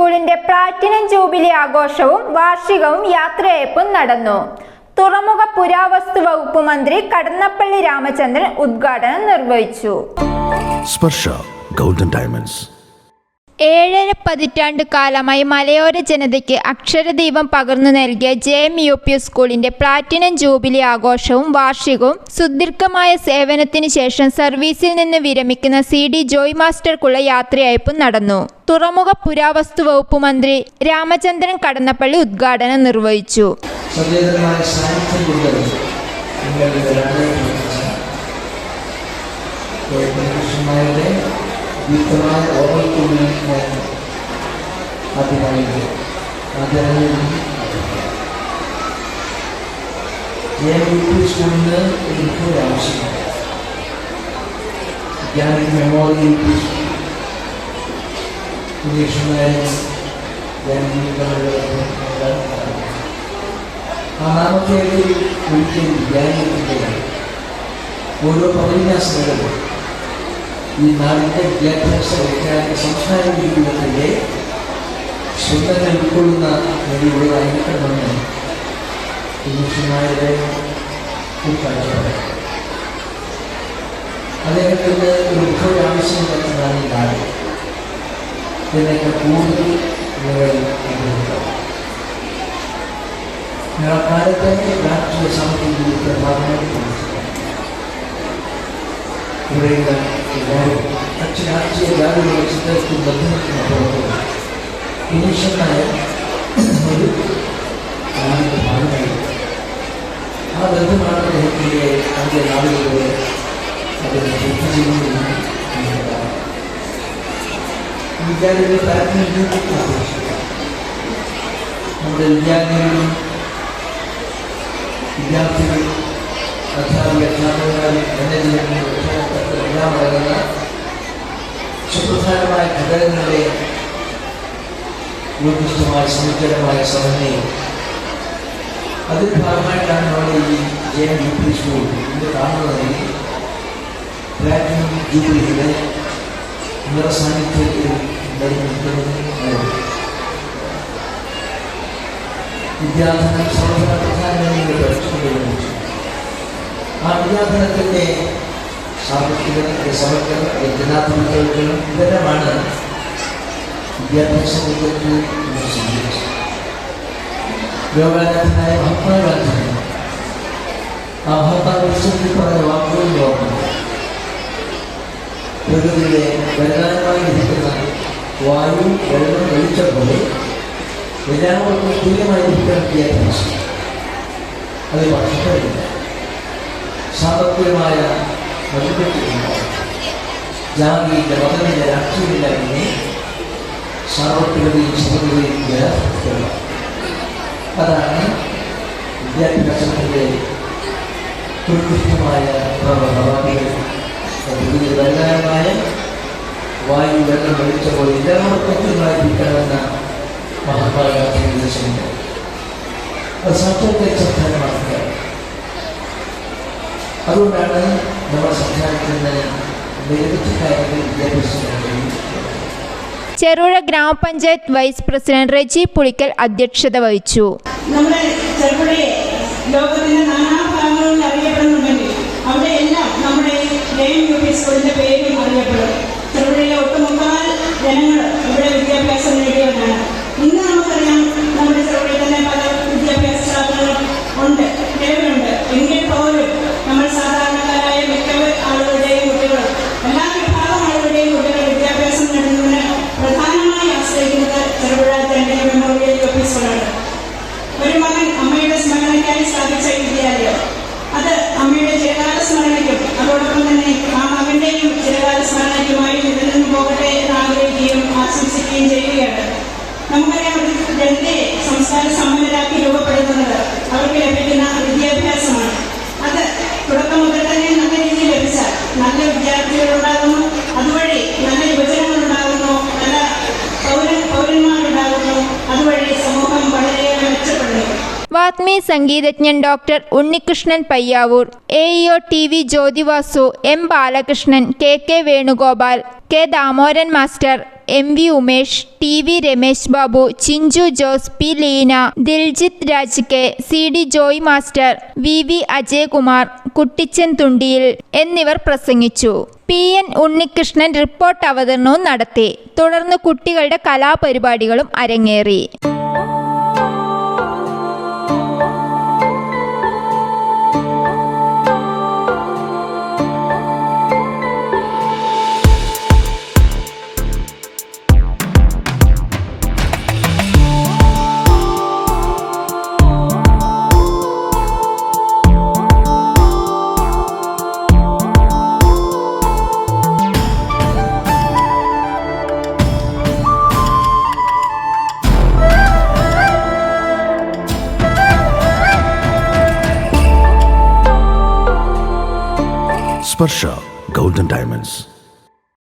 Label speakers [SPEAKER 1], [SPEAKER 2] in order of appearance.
[SPEAKER 1] സ്കൂളിന്റെ platinum jubilee ആഘോഷവും വാർഷികവും യാത്രയയപ്പും നടന്നു. തുറമുഖ പുരാവസ്തു വകുപ്പ് മന്ത്രി കടന്നപ്പള്ളി രാമചന്ദ്രൻ ഉദ്ഘാടനം നിർവഹിച്ചു.
[SPEAKER 2] Sparsha golden diamonds.
[SPEAKER 1] ഏഴര പതിറ്റാണ്ട് കാലമായി മലയോര ജനതയ്ക്ക് അക്ഷരദീപം പകർന്നു നൽകിയ ജെ എം യു പി സ്കൂളിന്റെ പ്ലാറ്റിനം ജൂബിലി ആഘോഷവും വാർഷികവും സുദീർഘമായ സേവനത്തിന് ശേഷം സർവീസിൽ നിന്ന് വിരമിക്കുന്ന സി ഡി ജോയ് മാസ്റ്റർക്കുള്ള യാത്രയയപ്പും നടന്നു. തുറമുഖ പുരാവസ്തു വകുപ്പ് മന്ത്രി രാമചന്ദ്രൻ കടന്നപ്പള്ളി ഉദ്ഘാടനം നിർവഹിച്ചു.
[SPEAKER 3] സാന്നിധ്യം കൊണ്ട് നിങ്ങളുടെ കൃഷ്ണന്മാരുടെ ദീപ്തമായ ഓർമ്മയ്ക്കുള്ളിൽ ഞാൻ ആദ്യമായി ആദ്യമായി ഞാൻ യു പി സ്കൂളിന് എനിക്ക് ഒരു ആവശ്യമാണ് ഞാൻ മെമ്മോറിയൽ യു പി സ്കൂൾ കൃഷ്ണനായാലും ഞാൻ ആ നാമത്തേക്ക് ഒരിക്കലും ധ്യാനിക്കുന്നതാണ് ഓരോ പതിന്യാസങ്ങളും ഈ നാടിൻ്റെ വിദ്യാഭ്യാസ വൈജ്ഞാനിക സംസ്കാര ജീവിതത്തിൻ്റെ സ്വന്തങ്ങൾ ഉൾക്കൊള്ളുന്ന വഴിയുള്ളതായിരിക്കണമെന്ന് മനുഷ്യന്മാരുടെ ഒരു കാഴ്ചപ്പാട് അദ്ദേഹത്തിന് ഒരു ഉത്സവ ആവശ്യം തന്നെയാണ് ഈ നാട് ഇതിനൊക്കെ കൂടുതൽ നിങ്ങൾ അനുഭവിക്കാം കാലത്തെ രാഷ്ട്രീയ സാമ്പത്തിക ജീവിതത്തെ ഭാഗമായിട്ട് ഇവിടെയുള്ള എല്ലാവരും മറ്റ് രാഷ്ട്രീയ ജാതികളുടെ ചിത്രത്തിൽ ബന്ധപ്പെടുന്ന പുറത്ത് നിമിഷമായ ഒരു നാടിൻ്റെ ഭാഗമായി ആ ബന്ധമാണ് അദ്ദേഹത്തിൻ്റെ അതിൻ്റെ നാടുകളിലൂടെ അതിനെ ചെയ്യുന്നതെന്ന് വിദ്യാലയത്തിലെ താല്പര്യം ആഘോഷിക്കാം നമ്മുടെ വിദ്യാലയങ്ങളിലും വിദ്യാർത്ഥികൾ അധ്യാപക അധ്യാപകന്മാർ മാനേജ്മെന്റ് എല്ലാം അടങ്ങുന്ന സുപ്രധാനമായ ഘടകങ്ങളുടെ നിർദ്ദിഷ്ടമായ സമഗ്രമായ സമന്വയം അതിന്റെ ഭാഗമായിട്ടാണ് നമ്മൾ ഈ J M U P school ഇന്ന് കാണുന്നതെങ്കിൽ പ്ലാറ്റിനം ജൂബിലിയുടെ നിറസാന്നിധ്യത്തിൽ നിലനിൽക്കുന്നത് വിദ്യാർത്ഥികൾ സർവ്വ പ്രധാനമന്ത്രിയുടെ പഠിച്ചുകൊണ്ടിരുന്നു ആ വിദ്യാഭ്യാസത്തിൻ്റെ ಸಾಮರ್ಥ್ಯಗಳು ಸಮರ್ಥ್ಯಗಳು ರಚನಾತ್ಮಕ ಯೋಜನೆ ಇದೆಲ್ಲ ಮಾಡಿ ವಿದ್ಯಾಭ್ಯಾಸ ಉದ್ಯೋಗಿ ಯೋಗಾಭ್ಯಾಸನಾಯ ಮಹತ್ವಾಗಾಂಧಿ ಆ ಮಹತ್ವಾಂಕ್ಷಿ ಪರ ವಾಕ್ಯವು ಯೋಗ ಪ್ರಕೃತಿಗೆ ಪರಿಣಾಮವಾಗಿ ಇರಿಸಿದ ವಾಯು ಬೆಳಕು ಬೆಳೆಸಬಹುದು ಎಲ್ಲವನ್ನು ತೀರ್ಮಾನ ವಿದ್ಯಾಭ್ಯಾಸ ಅದು ಭಾಷೆ ಸಾಮರ್ಥ್ಯമായ സാമ്പത്തികമായ മതിപ്പെട്ടില്ല ജാതിയില്ല മതമില്ല രാഷ്ട്രീയമില്ല പിന്നെ സാമ്പത്തികതയും സമഗ്രതയും യഥാർത്ഥത്തിലുള്ള അതാണ് വിദ്യാഭ്യാസത്തിന്റെ ഉത്കൃഷ്ടമായ പ്രഭാവികൾ വലുതാരമായ വായു വെള്ളം വെളിച്ച പോലെ എല്ലാവർക്കും തുല്യമായിരിക്കണമെന്ന മഹാത്മാഗാന്ധി നിർദ്ദേശമുണ്ട് അത് സാക്ഷാത്കരിച്ചപ്രധാനമാക്കുക അതുകൊണ്ടാണ് നമ്മൾ സംസാരിക്കുന്ന നിരവധി കാര്യങ്ങൾ വിദ്യാഭ്യാസ
[SPEAKER 1] ചെറുഴ ഗ്രാമപഞ്ചായത്ത് വൈസ് പ്രസിഡന്റ് റെജി പുളിക്കൽ അധ്യക്ഷത വഹിച്ചു.
[SPEAKER 4] നമ്മുടെ ചെറുപുഴയെ ലോകത്തിന്റെ നാനാഭാഗങ്ങളിൽ ആശംസിക്കുകയും ചെയ്യുകയാണ്. നമുക്കറിയാം ജനതയെ സംസ്കാര സമ്പന്നരാക്കി രൂപപ്പെടുത്തുന്നത് അവർക്ക് ലഭിക്കുന്ന വിദ്യാഭ്യാസമാണ്. അത് തുടക്കം മുതൽ തന്നെ നല്ല രീതിയിൽ ലഭിച്ചാൽ നല്ല വിദ്യാർത്ഥികൾ ഉണ്ടാകുന്നു അതുവഴി നല്ല യുവജനങ്ങൾ ഉണ്ടാകുന്നു നല്ല
[SPEAKER 1] ആത്മീയ സംഗീതജ്ഞൻ doctor Unnikrishnan Payyavoor A EO T V Jyothivasu M Balakrishnan K K Venugopal K Damodaran master M V Umesh T V Ramesh Babu Chinchu Jose P Leena Diljith Raj K C D Joy master V V Ajayakumar Kuttichan Thundiyil എന്നിവർ പ്രസംഗിച്ചു. P N Unnikrishnan report അവതരണവും നടത്തി. തുടർന്ന് കുട്ടികളുടെ കലാപരിപാടികളും അരങ്ങേറി.
[SPEAKER 2] ಸ್ಪರ್ಶ golden diamonds